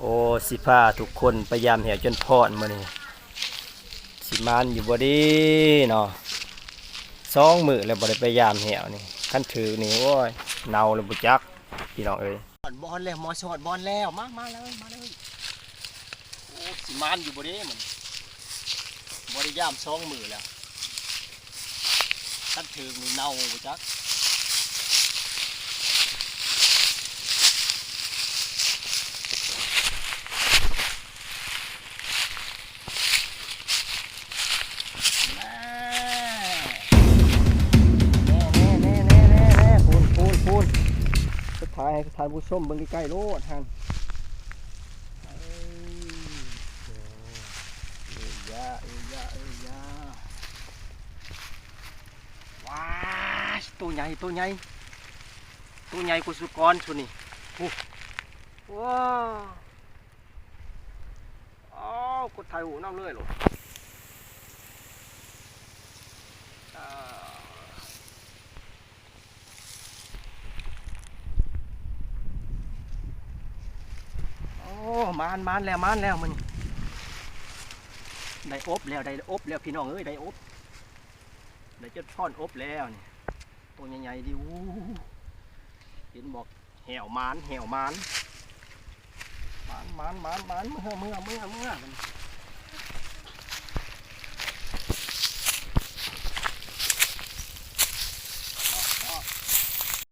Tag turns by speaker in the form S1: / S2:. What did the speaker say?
S1: โอ้สิพาทุกคนพยายามแหวจนพอดมื้อนี้สิมานอยู่บ่ดีเนาะสองมือแล้วบ่ได้พยายามแหวนี่คันถือนี่โอ้ยเนาแล้วบ่จักพี่น้องเอ้ยบอลแล้วมอสอดบอลแล้วมามาเลยมาเลยโอ้สิมานอยู่บ่ดีมันบ่ได้ยามสองมือแล้วคันถือนี่เนาบ่จัก ถ่ายให้ทานผู้ชมเบิ่งใกล้ๆโลดฮันเอ้ยเอ้ยาเอ้ยยาเอ้ยยาว้าตัวใหญ่ตัวใหญ่ตัวใหญ่กว่าสุกรชุนี่โอ้ว้าวอ้าวกดถ่ายหูน้ำเลยหรอ อ่าโอ้ มานมานแล้วมานแล้วมันได้อบแล้วได้อบแล้วพี่น้องเอ้ยได้อบได้จะช่อนอบแล้วนี่ตัวใหญ่ๆดิวเห็นบอกแหวมานแหวมานมานมานมานมานเมื่อเมื่อเมื่อเมื่อมัน